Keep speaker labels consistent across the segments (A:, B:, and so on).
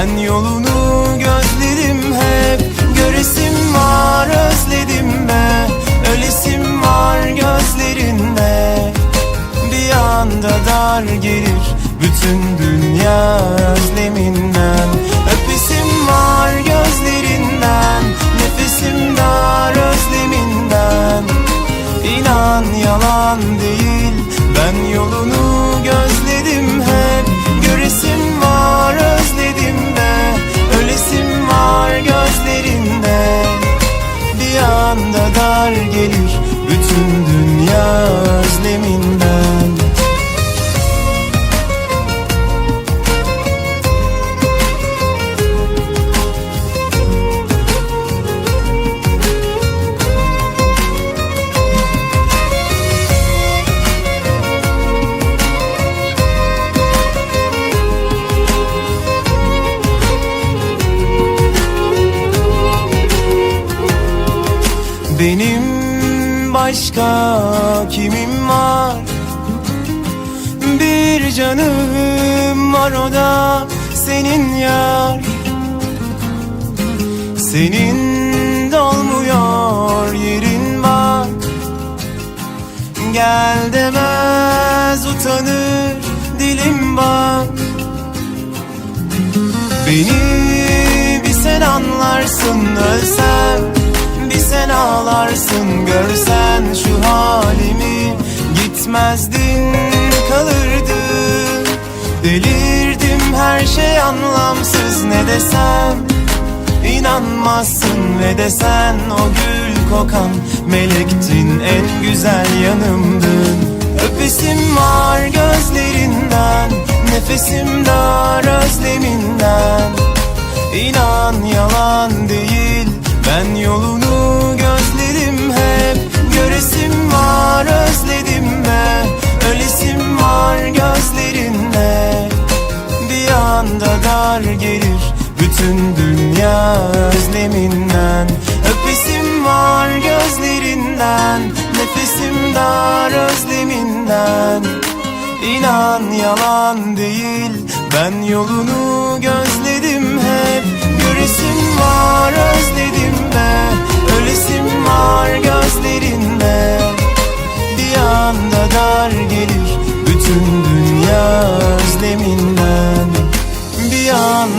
A: Ben yolunu gözledim hep. Göresim var özledim be Ölesim var gözlerinde. Bir anda dar gelir bütün dünya anda dar gelir. Bütün dünya özleminden Benim başka kimim var? Bir canım var o da senin yar. Senin dolmuyor yerin bak Gel demez utanır dilim bak Beni bir sen anlarsın ölsem sen ağlarsın görsen şu halimi. Gitmezdin kalırdın. Delirdim her şey anlamsız ne desem? İnanmazsın ve desen o gül kokan Melektin en güzel yanımdın. Öpesim var gözlerinden Nefesim dar özleminden. İnan yalan değil Ben yolunu gözlerim hep Göresim var özledim be. Ölesim var gözlerinde. Bir anda dar gelir bütün dünya özleminden. Öpesim var gözlerinden Nefesim dar özleminden. İnan yalan değil Ben yolunu gözledim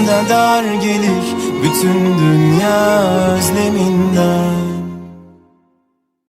A: Bir anda dar gelir Bütün dünya özleminden